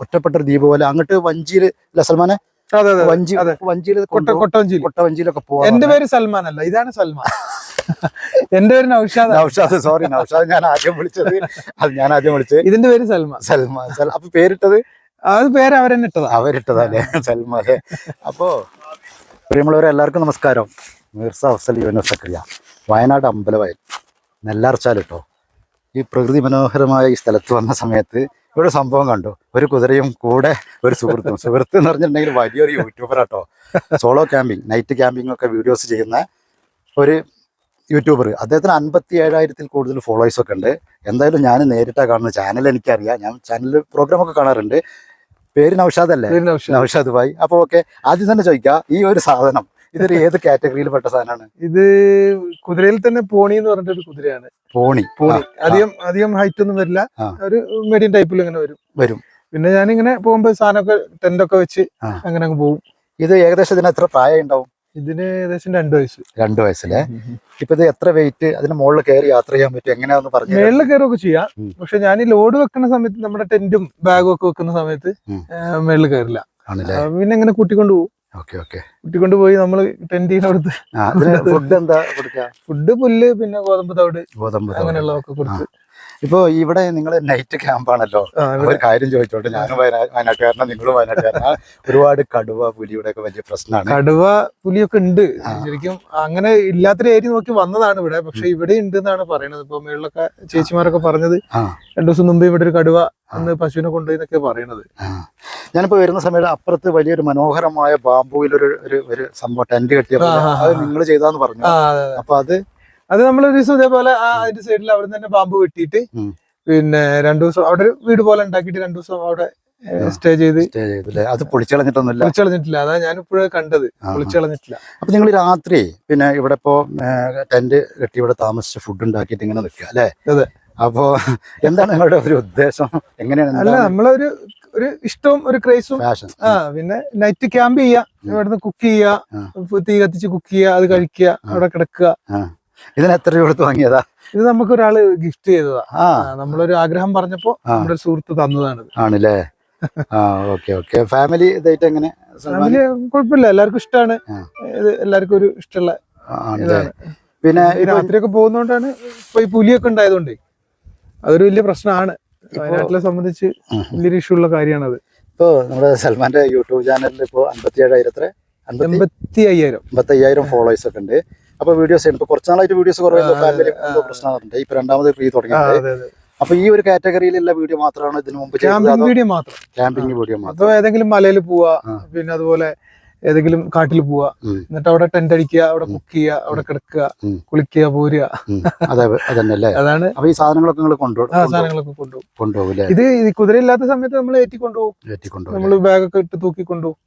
ഒറ്റപ്പെട്ട ഒരു ദ്വീപ് പോലെ അങ്ങോട്ട് വഞ്ചിയിൽ അല്ല സൽമാനെ? വഞ്ചി വഞ്ചിയിൽ കൊട്ടവഞ്ചിയിൽ പോവാ എന്റെ പേര് സൽമാൻ അല്ല ഇതാണ് സൽമാൻ. എന്റെ പേര് നൌഷാദ്. നൌഷാദ് സോറി നൌഷാദ് ഞാൻ ആദ്യം വിളിച്ചത്. അത് ഞാൻ ആദ്യം വിളിച്ചത് ഇതിന്റെ പേര് സൽമാൻ. സൽമാൻ സൽ- അപ്പൊ പേരിട്ടത്? അത് പേര് അവരെന്നെ ഇട്ടതാ അല്ലെ സൽമാൻ അല്ലേ? അപ്പോ പ്രിയമുള്ളവരെ എല്ലാവർക്കും നമസ്കാരം. മീർസ അഫ്സൽ യുവന സക്രിയ. വയനാട് അമ്പലവയൽ. നെല്ലാർച്ചാൽ കേട്ടോ. ഈ പ്രകൃതി മനോഹരമായ ഈ സ്ഥലത്ത് വന്ന സമയത്ത് ഇവിടെ സംഭവം കണ്ടു. ഒരു കുതിരയും കൂടെ ഒരു സുഹൃത്തും. സുഹൃത്ത് എന്ന് പറഞ്ഞിട്ടുണ്ടെങ്കിൽ വലിയൊരു യൂട്യൂബർ കേട്ടോ സോളോ ക്യാമ്പിംഗ് നൈറ്റ് ക്യാമ്പിംഗ് ഒക്കെ വീഡിയോസ് ചെയ്യുന്ന ഒരു യൂട്യൂബർ അദ്ദേഹത്തിന് അൻപത്തി ഏഴായിരത്തിൽ കൂടുതൽ ഫോളോവേഴ്സ് ഒക്കെ ഉണ്ട്. എന്തായാലും ഞാൻ നേരിട്ടാണ് കാണുന്ന ചാനൽ എനിക്കറിയാം. ഞാൻ ചാനൽ പ്രോഗ്രാം ഒക്കെ കാണാറുണ്ട്. പേര് നൗഷാദ് അല്ലേ? നൗഷാദ്. നൗഷാദ് ഭായി. അപ്പൊ ഓക്കെ ആദ്യം തന്നെ ചോദിക്കാം. ഈ ഒരു സാധനം ഇതൊരു ഏത് കാറ്റഗറിയിൽ പെട്ട സാധനമാണ്? ഇത് കുതിരയിൽ തന്നെ പോണി എന്ന് പറഞ്ഞിട്ടൊരു കുതിരയാണ്. പോണി. പോണി. അധികം അധികം ഹൈറ്റ് ഒന്നും വരില്ല. ഒരു മീഡിയം ടൈപ്പിൽ ഇങ്ങനെ വരും. വരും. പിന്നെ ഞാനിങ്ങനെ പോകുമ്പോ സാധനമൊക്കെ ടെന്റ് ഒക്കെ വെച്ച് അങ്ങനെ അങ്ങ് പോകും ഇത് ഏകദേശം ഇതിന് എത്ര പ്രായം ഉണ്ടാവും ഇതിന് ഏകദേശം രണ്ടു വയസ്സ്. രണ്ടു വയസ്സിലെ. ഇപ്പൊ ഇത് എത്ര വെയിറ്റ് അതിന് മുകളിൽ കയറി യാത്ര ചെയ്യാൻ പറ്റും എങ്ങനെയാന്ന് പറഞ്ഞു മേളിൽ കയറുകയൊക്കെ ചെയ്യാം. പക്ഷെ ഞാൻ ഈ ലോഡ് വെക്കുന്ന സമയത്ത് നമ്മുടെ ടെന്റും ബാഗും ഒക്കെ വെക്കുന്ന സമയത്ത്. മേളിൽ കയറില്ല. പിന്നെ എങ്ങനെ കൂട്ടിക്കൊണ്ട് പോകും ഓക്കെ ഓക്കെ. കൂട്ടിക്കൊണ്ട് പോയി നമ്മൾ ടെന്റ് കൊടുത്ത് ആ ഇതിന് ഫുഡ് എന്താ കൊടുക്കുക ഫുഡ് പുല്ല് പിന്നെ ഗോതമ്പ് തവിട് ഗോതമ്പ്. അങ്ങനെയുള്ളതൊക്കെ കൊടുത്ത്. ഇപ്പൊ ഇവിടെ നിങ്ങൾ നൈറ്റ് ക്യാമ്പാണല്ലോ ഒരു കാര്യം ചോദിച്ചോട്ടെ? ഞാനും വയനാ- വയനാട്ടുകാരനാ നിങ്ങളും വയനാട്ടുകാരനാ. ഒരുപാട് കടുവ പുലിയുടെ ഒക്കെ വലിയ പ്രശ്നമാണ്. കടുവ പുലിയൊക്കെ ഉണ്ട്. ശരിക്കും അങ്ങനെ ഇല്ലാത്തൊരു ഏരിയ നോക്കി വന്നതാണ് ഇവിടെ. പക്ഷെ ഇവിടെ ഉണ്ട് എന്നാണ് പറയുന്നത്. ഇപ്പൊ മേളിലൊക്കെ ചേച്ചിമാരൊക്കെ പറഞ്ഞത്. രണ്ടു ദിവസം മുമ്പ് ഇവിടെ ഒരു കടുവ അന്ന് പശുവിനെ കൊണ്ടുപോയി എന്നൊക്കെ പറയണത്. ഞാനിപ്പോ വരുന്ന സമയത്ത് അപ്പുറത്ത് വലിയൊരു മനോഹരമായ ബാമ്പുവിൽ ഒരു ഒരു സംഭവം ടെന്റ് കെട്ടിയപ്പോ ആ, ആ, ആ. അത് നിങ്ങൾ ചെയ്താന്ന് പറഞ്ഞു. അപ്പൊ അത് അത് നമ്മൾ ഒരു ദിവസം ഇതേപോലെ ആ അതിന്റെ സൈഡിൽ അവിടെ തന്നെ പാമ്പ് വെട്ടിയിട്ട് പിന്നെ രണ്ടു ദിവസം അവിടെ ഒരു വീട് പോലെ ഉണ്ടാക്കിയിട്ട് രണ്ടു ദിവസം അവിടെ സ്റ്റേ ചെയ്ത് സ്റ്റേ ചെയ്തില്ലേ? അത് പൊളിച്ചളഞ്ഞിട്ടൊന്നുമില്ല? പൊളിച്ചളഞ്ഞിട്ടില്ല. അതാ ഞാൻ ഇപ്പോഴും കണ്ടത്. പൊളിച്ചളഞ്ഞിട്ടില്ല. അപ്പൊ നിങ്ങൾ രാത്രി പിന്നെ ഇവിടെ ഇപ്പോ ടെന്റ് കെട്ടി ഇവിടെ താമസിച്ച് ഫുഡ് ഉണ്ടാക്കിയിട്ട് ഇങ്ങനെ നിൽക്കുക അല്ലേ? അതെ. അപ്പോ എന്താണ് നിങ്ങളുടെ ഒരു ഉദ്ദേശം? എങ്ങനെയാണ് അല്ല നമ്മളൊരു ഒരു ഇഷ്ടവും ഒരു ക്രേസും ആ പിന്നെ നൈറ്റ് ക്യാമ്പ് ചെയ്യാ ഇവിടുന്ന് കുക്ക് ചെയ്യാ ആ. ഇപ്പൊ തീ കത്തിച്ച് കുക്ക് ചെയ്യുക അത് കഴിക്കുക അവിടെ കിടക്കുക. ഇതിന് എത്ര രൂപ കൊടുത്ത് വാങ്ങിയതാ? ഇത് നമുക്ക് ഒരാൾ ഗിഫ്റ്റ് ചെയ്തതാ. ആ. നമ്മളൊരു ആഗ്രഹം പറഞ്ഞപ്പോ. നമ്മുടെ സുഹൃത്ത് തന്നതാണ് ആണല്ലേ? ആ ഓക്കെ ഓക്കെ. ഫാമിലി ഇതായിട്ട് എങ്ങനെ? ഫാമിലി കുഴപ്പമില്ല എല്ലാവർക്കും ഇഷ്ടമാണ് ഇത് എല്ലാവർക്കും ഒരു ഇഷ്ടമുള്ള ആണല്ലേ? പിന്നെ രാത്രിയൊക്കെ പോകുന്നോണ്ടാണ് ഇപ്പൊ ഈ പുലിയൊക്കെ ഉണ്ടായതുകൊണ്ട് അതൊരു വലിയ പ്രശ്നമാണ്. വയനാട്ടിലെ സംബന്ധിച്ച്. വലിയൊരു ഇഷ്യൂ ഉള്ള കാര്യമാണ് അത് ഇപ്പോ നമ്മുടെ സൽമാന്റെ യൂട്യൂബ് ചാനലിൽ ഇപ്പോ അമ്പത്തി ഏഴായിരത്തി അയ്യായിരം അമ്പത്തി അയ്യായിരം ഫോളോവേഴ്സ് ഒക്കെ ഉണ്ട്. അപ്പൊ വീഡിയോസ് ഇപ്പൊ കുറച്ച് നാളായിട്ട് വീഡിയോസ് ആ, ഫാമിലി. എന്തോ പ്രശ്നമുണ്ട് ഇപ്പൊ രണ്ടാമത് ഫ്രീ തുടങ്ങിയത് അപ്പൊ ഈ ഒരു കാറ്റഗറിയിലുള്ള വീഡിയോ മാത്രമാണ് ഇതിനു മുമ്പ് ക്യാമ്പിംഗ് വീഡിയോ മാത്രം. ക്യാമ്പിംഗ് വീഡിയോ മാത്രം. അതോ ഏതെങ്കിലും മലയിൽ പോവാ പിന്നെ അതുപോലെ ഏതെങ്കിലും കാട്ടിൽ പോവുക എന്നിട്ട് അവിടെ ടെന്റ് അടിക്കുക അവിടെ കുക്ക് ചെയ്യുക അവിടെ കിടക്കുക കുളിക്കുക പോരുക. അതാണ് അപ്പൊ ഈ സാധനങ്ങളൊക്കെ നിങ്ങൾ കൊണ്ടുപോകും സാധനങ്ങളൊക്കെ കൊണ്ടുപോകും. കൊണ്ടുപോകും ഇത് ഈ കുതിര സമയത്ത് നമ്മൾ ഏറ്റി കൊണ്ടുപോകും. നമ്മൾ ബാഗൊക്കെ ഇട്ട് തൂക്കി കൊണ്ടുപോകും.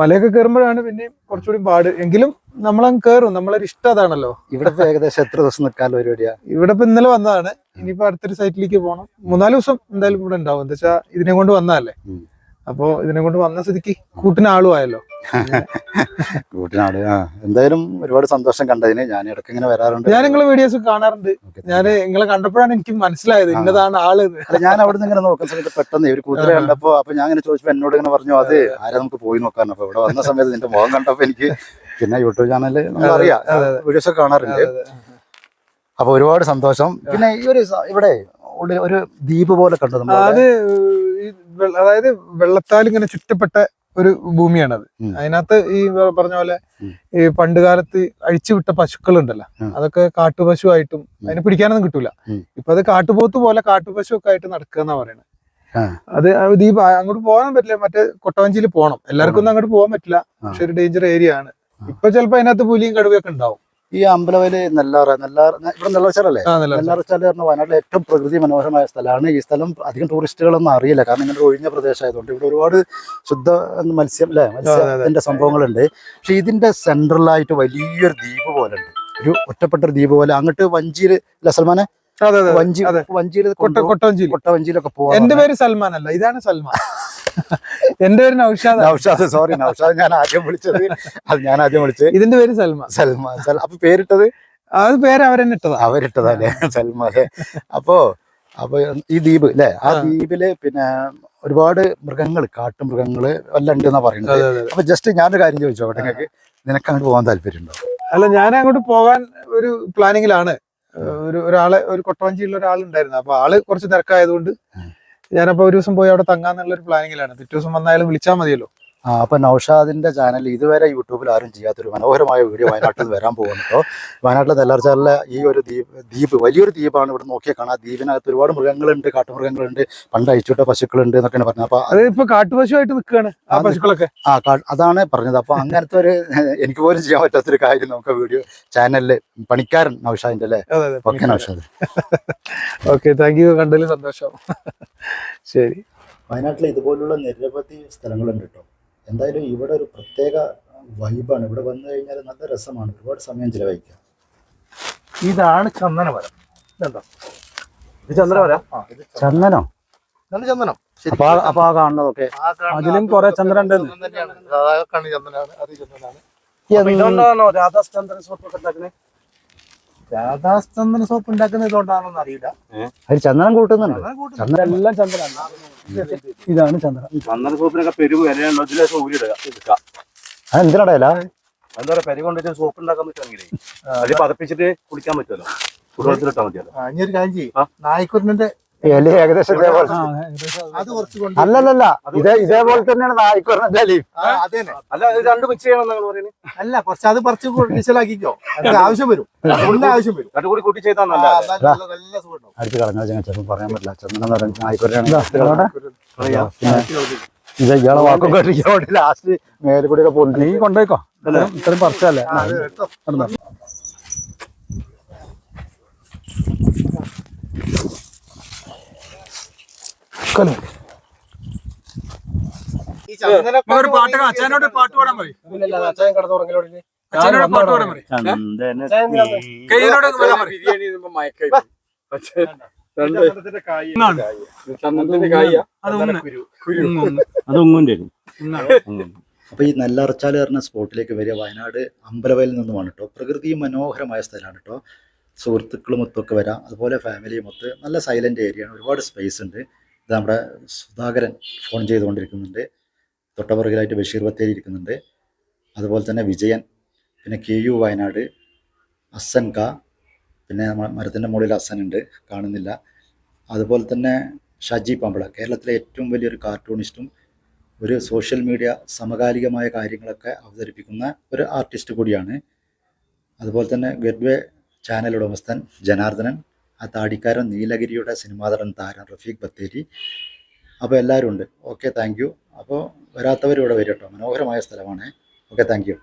മലയൊക്കെ കയറുമ്പോഴാണ് പിന്നെ കുറച്ചുകൂടി പാട്. എങ്കിലും നമ്മളങ്ങ് കയറും നമ്മളൊരു ഇഷ്ടം അതാണല്ലോ. ഇവിടെ ഏകദേശം എത്ര ദിവസം നിൽക്കാനുള്ള പരിപാടിയാ? ഇവിടെ ഇപ്പൊ ഇന്നലെ വന്നതാണ്. ഇനിയിപ്പോ അടുത്തൊരു സൈറ്റിലേക്ക് പോകണം മൂന്നാൽ ദിവസം എന്തായാലും ഇവിടെ ഉണ്ടാവും. എന്താ വെച്ചാ ഇതിനെ കൊണ്ട് വന്നതല്ലേ. അപ്പോ ഇതിനെ കൊണ്ട് വന്ന സ്ഥിതിക്ക് കൂട്ടിന് ആളും ആയല്ലോ. കൂട്ടിനാട്. ആ എന്തായാലും ഒരുപാട് സന്തോഷം കണ്ടതിന്. ഞാൻ ഇടയ്ക്ക് ഇങ്ങനെ വരാറുണ്ട്. ഞാൻ നിങ്ങളെ വീഡിയോസ് കാണാറുണ്ട്. ഞാൻ നിങ്ങളെ കണ്ടപ്പോഴാണ് എനിക്ക് മനസ്സിലായത്. ഇന്നതാണ് ആൾ ഞാൻ അവിടെ നിന്ന് ഇങ്ങനെ നോക്കുന്ന സമയത്ത് പെട്ടെന്ന് ഒരു കൂട്ടരെ. കണ്ടപ്പോ അപ്പൊ ഞാൻ ഇങ്ങനെ ചോദിച്ചപ്പോ എന്നോട് ഇങ്ങനെ പറഞ്ഞു അത് ആരാ നമുക്ക് പോയി നോക്കാൻ അപ്പൊ ഇവിടെ വന്ന സമയത്ത് നിന്റെ മുഖം കണ്ടപ്പോ എനിക്ക് പിന്നെ യൂട്യൂബ് ചാനലിൽ നമ്മൾ അറിയാം വീഡിയോസ് ഒക്കെ കാണാറുണ്ട്. അപ്പൊ ഒരുപാട് സന്തോഷം. പിന്നെ ഈ ഒരു ഇവിടെ ഒരു ദ്വീപ് പോലെ കണ്ടു നമ്മൾ അത് അതായത് വെള്ളത്താൽ ഇങ്ങനെ ചുറ്റപ്പെട്ട ഒരു ഭൂമിയാണത്. അത് അതിനകത്ത് ഈ പറഞ്ഞ പോലെ ഈ പണ്ട് കാലത്ത് അഴിച്ചുവിട്ട പശുക്കൾ ഉണ്ടല്ലോ അതൊക്കെ കാട്ടുപശു ആയിട്ടും അതിനെ പിടിക്കാനൊന്നും കിട്ടൂല. ഇപ്പൊ അത് കാട്ടുപോത്ത് പോലെ കാട്ടുപശു ഒക്കെ ആയിട്ട് നടക്കുക എന്നാ പറയുന്നത് ആ. അത് ഈ അങ്ങോട്ട് പോകാൻ പറ്റില്ല. മറ്റേ കൊട്ടവഞ്ചിയിൽ പോകണം എല്ലാവർക്കും ഒന്നും അങ്ങോട്ട് പോകാൻ പറ്റില്ല. പക്ഷെ ഒരു ഡേഞ്ചർ ഏരിയ ആണ്. ഇപ്പൊ ചിലപ്പോ അതിനകത്ത് പുലിയും കടുവയൊക്കെ ഉണ്ടാവും. ഈ അമ്പലവയൽ നെല്ലാറ നെല്ലാറ ഇവിടെ നെല്ലാറച്ചാലല്ലേ നെല്ലാറച്ചാൽ പറഞ്ഞ വയനാട്ടിലെ ഏറ്റവും പ്രകൃതി മനോഹരമായ സ്ഥലമാണ്. ഈ സ്ഥലം അധികം ടൂറിസ്റ്റുകളൊന്നും അറിയില്ല. കാരണം ഇങ്ങനെ ഒഴിഞ്ഞ പ്രദേശമായതുകൊണ്ട് ഇവിടെ ഒരുപാട് ശുദ്ധ മത്സ്യം അല്ലെ മത്സ്യത്തിന്റെ സംഭവങ്ങളുണ്ട്. പക്ഷെ ഇതിന്റെ സെൻട്രലായിട്ട് വലിയൊരു ദ്വീപ് പോലെ ഉണ്ട് ഒരു ഒറ്റപ്പെട്ട ഒരു ദ്വീപ് പോലെ. അങ്ങോട്ട് വഞ്ചിയിൽ അല്ല സൽമാനെ? വഞ്ചി. വഞ്ചിയിൽ കൊട്ട കൊട്ടവഞ്ചിയിൽ കൊട്ട വഞ്ചിയിലൊക്കെ പോവാ എന്റെ പേര് സൽമാൻ അല്ല ഇതാണ് സൽമാൻ. എന്റെ പേര് നൌഷാദ് നൗഷാദ് സോറി നൗഷാദ് ഞാൻ ആദ്യം വിളിച്ചത്. അത് ഞാൻ ആദ്യം വിളിച്ചത് ഇതിന്റെ പേര് സൽമ. സൽമ സൽ അപ്പൊ പേരിട്ടത്? അത് പേര് അവരെന്നെ ഇട്ടതാ അവരിട്ടതല്ലേ സൽമാൻ അപ്പോ അപ്പൊ ഈ ദ്വീപ് അല്ലെ? ആ. ദ്വീപിൽ പിന്നെ ഒരുപാട് മൃഗങ്ങൾ കാട്ടുമൃഗങ്ങൾ എല്ലാം ഉണ്ടെന്നാ പറയുന്നത്. അപ്പൊ ജസ്റ്റ് ഞാനൊരു കാര്യം ചോദിച്ചോട്ടെ നിങ്ങൾക്ക്? നിനക്ക് അങ്ങോട്ട് പോകാൻ താല്പര്യമുണ്ടോ? അല്ല ഞാൻ അങ്ങോട്ട് പോകാൻ ഒരു പ്ലാനിങ്ങിലാണ് ഒരു ഒരാളെ ഒരു കൊട്ടവഞ്ചിയുള്ള ഒരാളുണ്ടായിരുന്നു. അപ്പൊ ആൾ കുറച്ച് തിരക്കായതുകൊണ്ട് ഞാനപ്പോ ഒരു ദിവസം പോയി അവിടെ തങ്ങാന്നുള്ള ഒരു പ്ലാനിങ്ങിലാണ് പിറ്റേ ദിവസം വന്നാലും വിളിച്ചാൽ മതിയല്ലോ. ആ അപ്പൊ നൌഷാദിന്റെ ചാനൽ ഇതുവരെ യൂട്യൂബിൽ ആരും ചെയ്യാത്തൊരു മനോഹരമായ വീഡിയോ വയനാട്ടിൽ നിന്ന് വരാൻ പോകുന്നുണ്ടോ വയനാട്ടിലെ നെല്ലാർച്ചാലിലെ ഈ ഒരു ദ്വീപ് ദ്വീപ് വലിയൊരു ദ്വീപാണ് ഇവിടെ നോക്കിയാൽ കാണാം. ദ്വീപിനകത്ത് ഒരുപാട് മൃഗങ്ങളുണ്ട് കാട്ടുമൃഗങ്ങളുണ്ട് പണ്ട് അയച്ചുവിട്ട പശുക്കളുണ്ട് എന്നൊക്കെയാണ് പറഞ്ഞത് അപ്പൊ അതിപ്പോൾ കാട്ടുപശുവായിട്ട് നിൽക്കുകയാണ് ആ പശുക്കളൊക്കെ. ആ അതാണ് പറഞ്ഞത്. അപ്പൊ അങ്ങനത്തെ ഒരു എനിക്ക് പോലും ചെയ്യാൻ പറ്റാത്തൊരു കാര്യം നമുക്ക് വീഡിയോ ചാനലിൽ പണിക്കാരൻ നൌഷാദിന്റെ അല്ലേ? Okay Naushad. Okay thank you കണ്ടതിൽ സന്തോഷം. ശരി. വയനാട്ടിൽ ഇതുപോലുള്ള നിരവധി സ്ഥലങ്ങളുണ്ട് കേട്ടോ. എന്തായാലും ഇവിടെ ഒരു പ്രത്യേക വൈബാണ്. ഇവിടെ വന്നു കഴിഞ്ഞാൽ നല്ല രസമാണ്. ഒരുപാട് സമയം ചിലവഴിക്കാം. ഇതാണ് ചന്ദനമരം ഇതെന്താ ഇത് ചന്ദ്രവര ചന്ദനോ. നല്ല ചന്ദനം. അപ്പൊ ആ- അപ്പൊ ആ കാണുന്നതൊക്കെ. അതിലും കുറെ ചന്ദ്രൻ. കണ്ണി ചന്ദനാണ് അത് ചന്ദനാണ് രാധാചന്ദ്രൻ ഒക്കെ ഉണ്ടാക്കുന്നത്? രാധാചന്ദ്രൻ സോപ്പ് ഉണ്ടാക്കുന്നത് ഇതുകൊണ്ടാണോന്ന് അറിയില്ല. അതിൽ ചന്ദനം കൂട്ടുന്നുണ്ട്. ചന്ദനം എല്ലാം ചന്ദ്രനാണ് ഇതാണ് ചന്ദ്രൻ ചന്ദന സോപ്പിനൊക്കെ പെരുവ് വരെയാണല്ലോ ഇതിലെ ഊരിടുക എടുക്കാം അതെന്തിനടയല്ല എന്താ പറയാ പെരുവ് കൊണ്ടിട്ട് സോപ്പ് ഉണ്ടാക്കാൻ പറ്റുമെങ്കിലേ അത് പതപ്പിച്ചിട്ട് കുളിക്കാൻ പറ്റുമല്ലോ. ചുടുവെള്ളത്തിലിട്ടാൽ മതിയല്ലോ. ഇനി ഒരു കാര്യം ചെയ്യും. ആ. എലി ഏകദേശം ഇതേപോലെ അല്ലല്ലല്ല ഇതേ ഇതേപോലെ തന്നെയാണ് നായിക്കുറഞ്ഞ എലി. ആ, അത് തന്നെ. അല്ല ഇത് രണ്ട് മിക്സ് ചെയ്യണം നിങ്ങൾ പറയുന്നത്. അല്ല കുറച്ച് അത് പറിച്ച് ഡീസലാക്കിക്കോ ആവശ്യം വരും. ആവശ്യം വരും. കൂടി കൂട്ടി ചെയ്താൽ. അടുത്ത് കളഞ്ഞാൽ ചെറുപ്പം പറയാൻ പറ്റില്ല. പറഞ്ഞാൽ നായിക്കുറയാണ് ഇത് ഇയാളെ വാക്കും കേട്ടിട്ട് ലാസ്റ്റ് മേലെ കൂടി ഒക്കെ പോകുന്നു നീ കൊണ്ടുപോയിക്കോ. ഇത്രയും പറിച്ചല്ലേ ചന്ദനക്കാട് ഒരു പാട്ട് അച്ഛനോട് പാട്ട് പാടാൻ അച്ഛനോട് പാട്ട് പാടാൻ വരാൻ ഒന്നാണ് അപ്പോൾ ഈ നെല്ലറച്ചാൽ പറഞ്ഞ സ്പോട്ടിലേക്ക് വരിക. വയനാട് അമ്പലവയലിൽ നിന്നുമാണ് കേട്ടോ. പ്രകൃതി മനോഹരമായ സ്ഥലമാണ് കേട്ടോ. സുഹൃത്തുക്കളും ഒത്തൊക്കെ വരാം. അതുപോലെ ഫാമിലിയും ഒത്ത് നല്ല സൈലന്റ് ഏരിയ ആണ്. ഒരുപാട് സ്പേസ് ഉണ്ട്. ഇത് നമ്മുടെ സുധാകരൻ ഫോൺ ചെയ്തുകൊണ്ടിരിക്കുന്നുണ്ട്. തൊട്ടപുറകിലായിട്ട് ബഷീർ ബത്തേരി ഇരിക്കുന്നുണ്ട്. അതുപോലെ തന്നെ വിജയൻ പിന്നെ കെ യു വയനാട് അസൻ ക പിന്നെ നമ്മുടെ മരത്തിന്റെ മുകളിൽ അസൻ ഉണ്ട് കാണുന്നില്ല. അതുപോലെ തന്നെ ഷജി പമ്പള കേരളത്തിലെ ഏറ്റവും വലിയൊരു കാർട്ടൂണിസ്റ്റും ഒരു സോഷ്യൽ മീഡിയ സമകാലികമായ കാര്യങ്ങളൊക്കെ അവതരിപ്പിക്കുന്ന ഒരു ആർട്ടിസ്റ്റ് കൂടിയാണ്. അതുപോലെ തന്നെ ഗഡ്വേ ചാനൽ ഉടമസ്ഥൻ ജനാർദ്ദനൻ ആ താടിക്കാരൻ നീലഗിരിയുടെ സിനിമാ നടൻ താരൻ റഫീഖ് ബത്തേരി. അപ്പോൾ എല്ലാവരും ഉണ്ട്. ഓക്കെ താങ്ക് യു അപ്പോൾ വരാത്തവരും ഇവിടെ വരും കേട്ടോ. മനോഹരമായ സ്ഥലമാണ്. Okay thank U